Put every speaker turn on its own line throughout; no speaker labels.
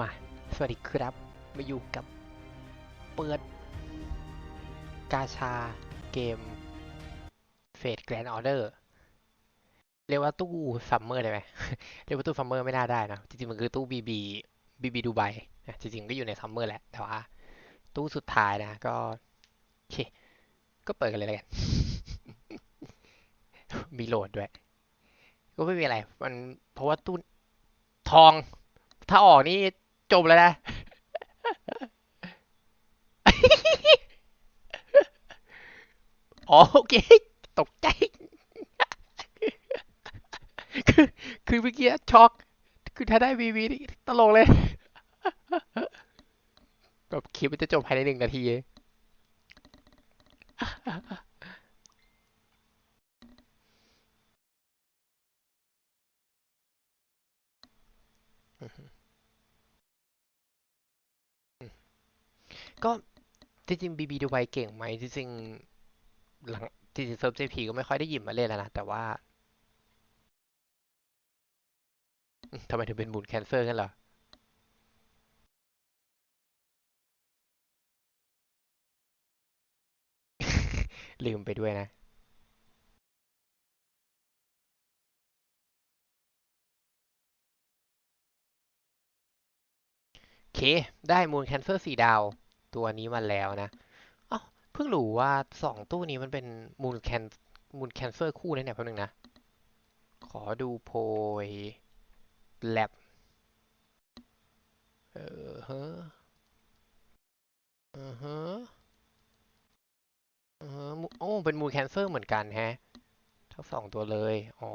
มา สวัสดีครับ มาอยู่กับเปิด กาชาเกมเฟดแกรนด์ออเดอร์เรียกว่าตู้ซัมเมอร์ได้ไหมเรียกว่าตู้ซัมเมอร์ไม่น่าได้นะ จริงๆ มันคือตู้บีบีบีบีดูไบนะจริงๆ ก็อยู่ในซัมเมอร์แหละ แต่ว่า ตู้สุดท้ายนะ ก็โอเค ก็เปิดกันเลยแล้วกัน มีโหลดด้วย ก็ไม่มีอะไร มันเพราะว่าตู้ทอง ถ้าออกนี่ จบแล้วนะ อ๋อโอเค ตกใจ คือคือเมื่อกี้ช็อก คือถ้าได้วีวีนี่ตลกเลยแบบคลิปมันจะจบภายในหนึ่งนาที ก็จริงๆบีบีดูไบเก่งไหมจริงๆหลังจริงๆเซิร์ฟเจพีก็ไม่ค่อยได้หยิบมาเล่นแล้วนะ แต่ว่าอืมทำไมถึงเป็นมูนแคนเซอร์กันเหรอ ลืมไปด้วยนะ โอเค ได้มูนแคนเซอร์สี่ดาว ตัวนี้มาแล้วนะเอ้าเพิ่งรู้ว่าสองตู้นี้มันเป็นมูนแคนมูนแคนเซอร์คู่นะเนี่ยแป๊บนึงนะ ขอดูโพยแลบเออฮะอือฮะอือฮะมูโอ้เป็นมูนแคนเซอร์เหมือนกันแฮะทั้งสองตัวเลยอ๋อ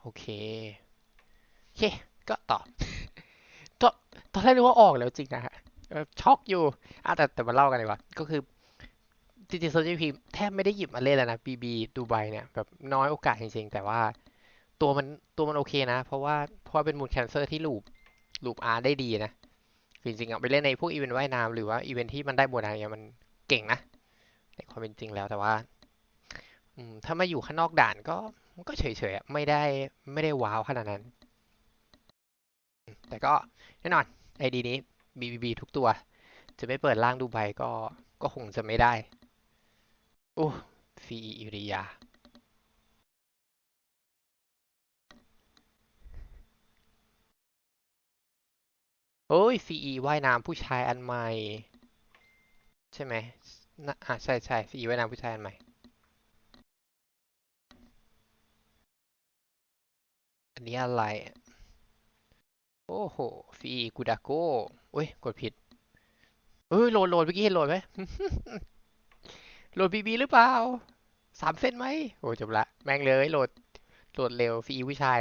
โอเคโอเค ก็ตอบตอนตอนแรกนึกว่าออกแล้วจริงนะฮะ ช็อกอยู่อะแต่แต่มาเล่ากันดีกว่า ก็คือจริงๆโซจิพีแทบไม่ได้หยิบมาเล่นแล้วนะบีบีดูไบเนี่ยแบบน้อยโอกาสจริงๆ แต่ว่าตัวมันตัวมันโอเคนะ เพราะว่าเพราะเป็นมูดแคนเซอร์ที่ลูปลูปอาร์ได้ดีนะจริงๆอะไปเล่นในพวกอีเวนต์ว่ายน้ำหรือว่าอีเวนต์ที่มันได้บวกอะไรเงี้ยมันเก่งนะในความเป็นจริงแล้วแต่ว่าถ้ามาอยู่ข้างนอกด่านก็ก็เฉยๆไม่ได้ไม่ได้ว้าวขนาดนั้น แต่ก็แน่นอนไอดีนี้ BBB ทุกตัว จะไม่เปิดร่างดูไบก็ก็คงจะไม่ได้โอ้ฟีอิริยา โอ้ยซีอีว่ายน้ำผู้ชายอันใหม่ ใช่ไหมน่ะอะใช่ใช่ซีอีว่ายน้ำผู้ชายอันใหม่อันนี้อะไร โอ้โหซีกูดาโก้เอ้ย กดผิดเอ้ยโหลดโหลดเมื่อกี้เห็นโหลดไหมโหลดบีบีหรือเปล่าสามเส้นไหมโอ้จบละ แม่งเลยโหลดโหลดเร็วซีอีผู้ชาย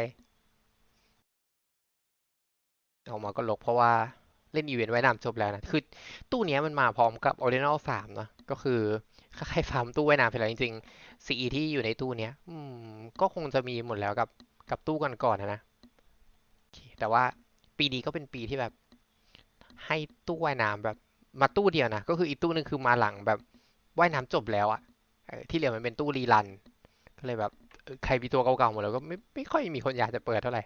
ออกมาก็ลกเพราะว่าเล่นอีเวนต์ไว้นำจบแล้วนะ คือตู้นี้มันมาพร้อมกับ Original 3เนอะก็คือถ้าใครฟาร์มตู้ไว้นำไปแล้วจริงๆ CE ที่อยู่ในตู้เนี้ย อืม ก็คงจะมีหมดแล้วกับกับตู้ก่อนๆนะนะแต่ว่า ปีนี้ก็เป็นปีที่แบบ ให้ตู้ว่ายน้ำแบบ มาตู้เดียวนะ ก็คืออีกตู้นึงคือมาหลังแบบว่ายน้ำจบแล้วอะที่เหลือมันเป็นตู้รีรัน ก็เลยแบบ ใครมีตัวเก่าๆหมดแล้วก็ไม่ไม่ค่อยมีคนอยากจะเปิดเท่าไหร่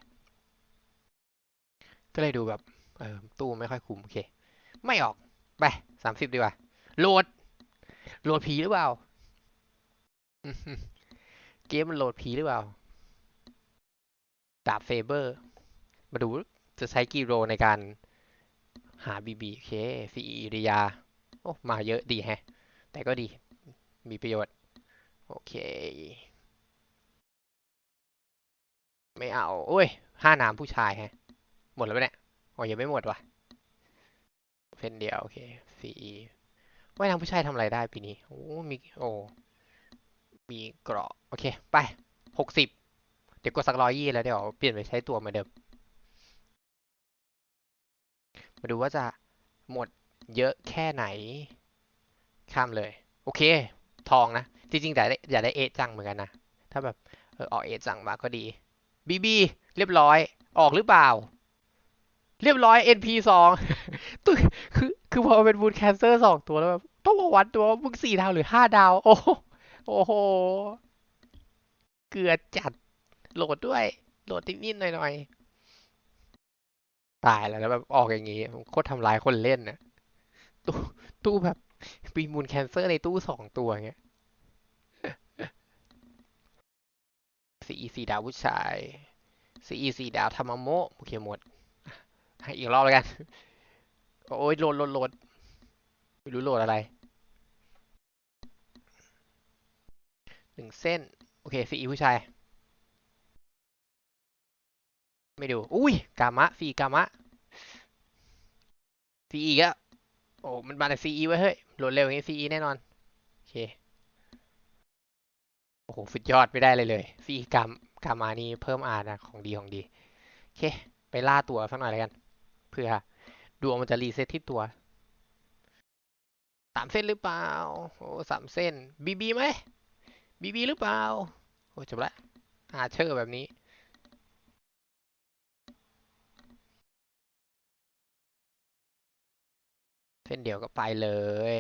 ก็เลยดูแบบเออตู้ไม่ค่อยคุ้มโอเค ไม่ออก ไปสามสิบดีกว่า โหลด โหลดผีหรือเปล่า เกมมันโหลดผีหรือเปล่าดาบเฟเบอร์ มาดู จะใช้กี่โรในการหาบีบีโอเคฟีอิริยา โอ้ มาเยอะดีแฮะ แต่ก็ดี มีประโยชน์ โอเค ไม่เอา โอ้ย ห้าน้ำผู้ชายแฮะ หมดแล้วเนี่ยอ๋อยังไม่หมดวะเพนเดียว โอเคฟีว่ายน้ำผู้ชายทำอะไรได้ปีนี้ โอ้ มี โอ้ มีเกราะ โอเค ไปหกสิบ เดี๋ยวกดสักร้อยยี่แล้วเดี๋ยวเปลี่ยนไปใช้ตัวเหมือนเดิม มาดูว่าจะหมดเยอะแค่ไหน ข้ามเลย โอเค ทองนะ จริงๆแต่อยาได้เอจังเหมือนกันนะ ถ้าแบบเออออกเอจังมาก็ดีบีบีเรียบร้อย ออกหรือเปล่า เรียบร้อย NP สองตัวคือคือพอเป็นบูทแคนเซอร์สองตัวแล้วแบบต้องมาวัดตัวว่ามึงสี่ดาวหรือห้าดาว โอ้โหโอ้โห เกือจัดโหลดด้วย โหลดนิดๆหน่อย ตายแล้วแล้วแบบออกอย่างงี้โคตรทำร้ายคนเล่นน่ะตู้ตู้แบบปีมูลแคนเซอร์ในตู้สองตัวเงี้ยซีอีดาวผู้ชายซีอีซีดาวทามโมโอเคหมด ให้อีกรอบแล้วกัน โอ้ยโหลดโหลดโหลดไม่รู้โหลดอะไร หนึ่งเส้น โอเคซีอีผู้ชาย ไม่ดู อุ้ยกามะซีกามะซีอีกอะโอ้ มันมาจากซีอีไว้เฮ้ย โหลดเร็วอย่างนี้ซีอีแน่นอน โอเค โอ้โห สุดยอดไม่ได้เลยเลยซีกามกามานี่เพิ่มอาร์นะของดีของดี โอเค ไปล่าตัวสักหน่อยแล้วกัน เพื่อดวงมันจะรีเซ็ตที่ตัว สามเส้นหรือเปล่า โอ้สามเส้น บีบีไหม บีบีหรือเปล่า โอ้จบละอาเชอร์แบบนี้ เส้นเดียวก็ไปเลย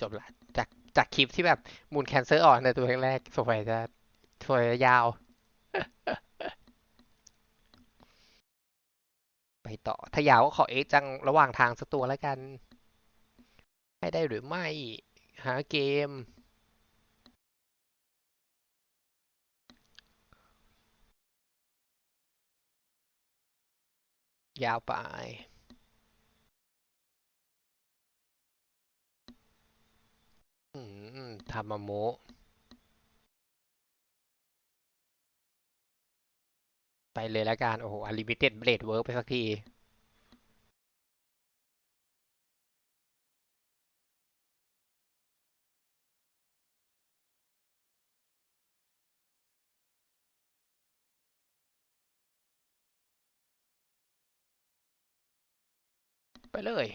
จบละจากจากคลิปที่แบบมูนแคนเซอร์ออกในตัวแรกๆสงสัยจะสงสัยจะยาว ไปต่อ ถ้ายาวก็ขอเอ็กจังระหว่างทางสักตัวแล้วกัน ให้ได้หรือไม่ หาเกมยาวไป อืมทามาโมไปเลยแล้วกัน โอ้โห Unlimited Blade Work ไปสักที ไปเลย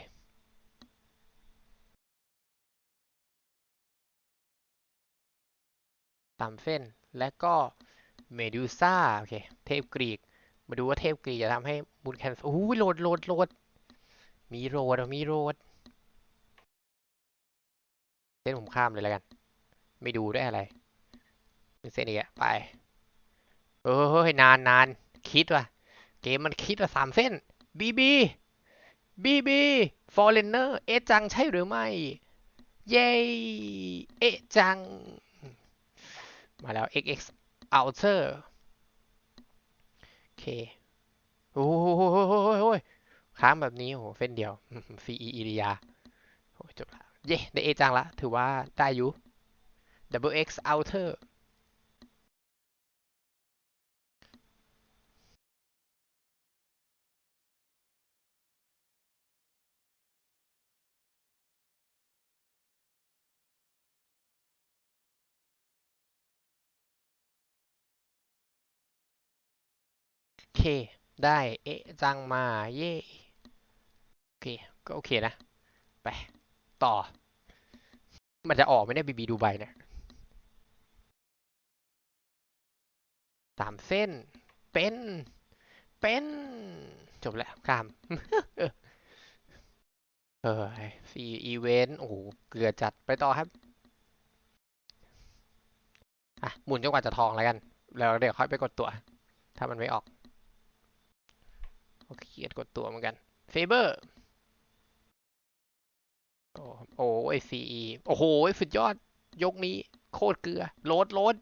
ตามเส้น และก็เมดูซ่าโอเค เทพกรีก มาดูว่าเทพกรีกจะทำให้บุญแคนโอ้ยโหลดโหลดโหลด มีโหลดมีโหลดเส้นผมข้ามเลยแล้วกัน ไม่ดูได้อะไรเส้นนี้อะไป เออเฮ้ยนานนานคิดว่ะ เกมมันคิดว่าสามเส้นบีบีบีบีฟอร์เรนเนอร์เอจังใช่หรือไม่ เย้เอจัง มาแล้ว XX Outer โอเคโอ้โหค้างแบบนี้โอ้โหเส้นเดียว ce อีอิริยาโอ้จบละเย้ได้เอจังละ ถือว่าได้อยู่ Double X Outer เค ได้ เอะจังมา เย่โอเค ก็โอเคนะ ไป ต่อ มันจะออกไหมเนี่ยบีบีดูไบเนี่ยสามเส้น เป็น เป็น จบแล้วกาม เออสี่อีเวนต์ โอ้โห เกลือจัด ไปต่อครับ อะ หมุนจนกว่าจะทองแล้วกัน แล้วเดี๋ยวค่อยไปกดตัว ถ้ามันไม่ออก โอเคเกียดกดตัวเหมือนกันเฟเบอร์โอ้โอ้ไอซีโอ้โห สุดยอด ยกนี้ โคตรเกลือ โหลดโหลด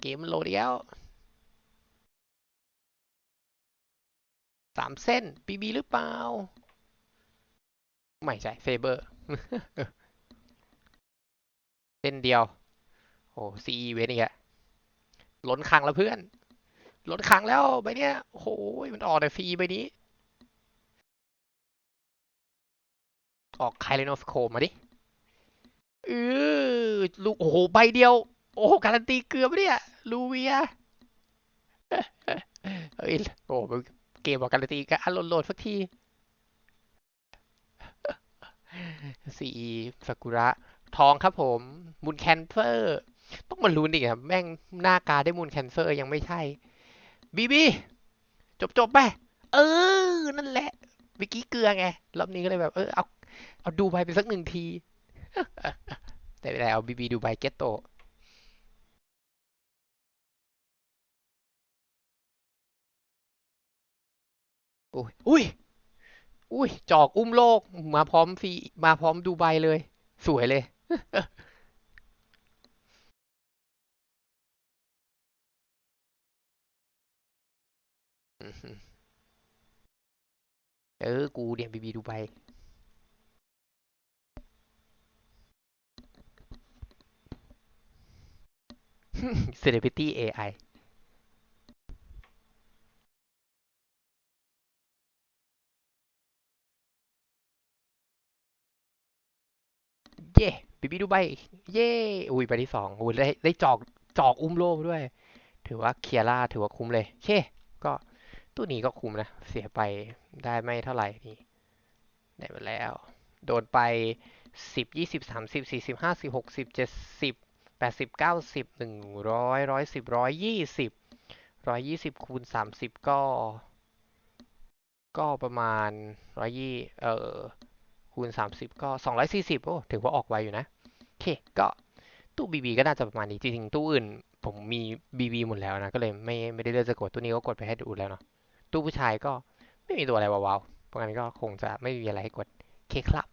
เกมมันโหลดแล้วสามเส้นบีบีหรือเปล่า ไม่ใช่เฟเบอร์ เส้นเดียว โอ้ซีเวนอีกอะล้นคังแล้วเพื่อน ล้นคลังแล้วใบเนี้ยโอ้โหมันออกแต่ฟรีใบนี้ ออกไคลโนสโคมาดิเออลูโอ้โหใบเดียว โอ้โหการันตีเกือปะเนี่ยลูเวียเฮ้ยโอ้เกมบอกการันตีก็อันโหลดๆสักทีสีซากุระ ทองครับผมมูนแคนเซอร์ ต้องมาลุ้นอีกครับแม่งหน้ากาได้มูนแคนเซอร์ยังไม่ใช่ บีบีจบจบไปเออ นั่นแหละเมื่อกี้เกลือไงรอบนี้ก็เลยแบบเออเอาเอาดูไปไปสักหนึ่งทีแต่ไม่ได้เอาบีบีดูไบเกตโตอุ้ยอุ้ยอุ้ยจอกอุ้มโลกมาพร้อมฟีมาพร้อมดูใบเลย สวยเลย เออ กูเนี่ยบีบีดูใบ Celebrity AI เย่บีบีดูใบเย่อุ้ยใบที่สองอุ้ยได้ได้จอกจอกอุ้มโลกด้วย ถือว่าเคลียร่าถือว่าคุ้มเลย โอเค ก็ ตู้นี้ก็คุ้มนะ เสียไปได้ไม่เท่าไหร่นี่ได้มาแล้ว โดนไปสิบยี่สิบสามสิบสี่สิบห้าสิบหกสิบเจ็ดสิบแปดสิบเก้าสิบหนึ่งร้อยร้อยสิบร้อยยี่สิบร้อยยี่สิบคูณสามสิบก็ ก็ประมาณร้อยยี่เอ่อคูณสามสิบก็สองร้อยสี่สิบโอ้ ถือว่าออกไวอยู่นะ โอเค ก็ตู้บีบีก็น่าจะประมาณนี้ จริงๆ ตู้อื่น ผมมีบีบีหมดแล้วนะ ก็เลยไม่ไม่ได้เลือกจะกดตู้นี้ก็กดไปให้ดูแล้วเนาะ ตู้ผู้ชายก็ไม่มีตัวอะไรว้าวๆเพราะงั้นก็คงจะไม่มีอะไรให้กดเคครับ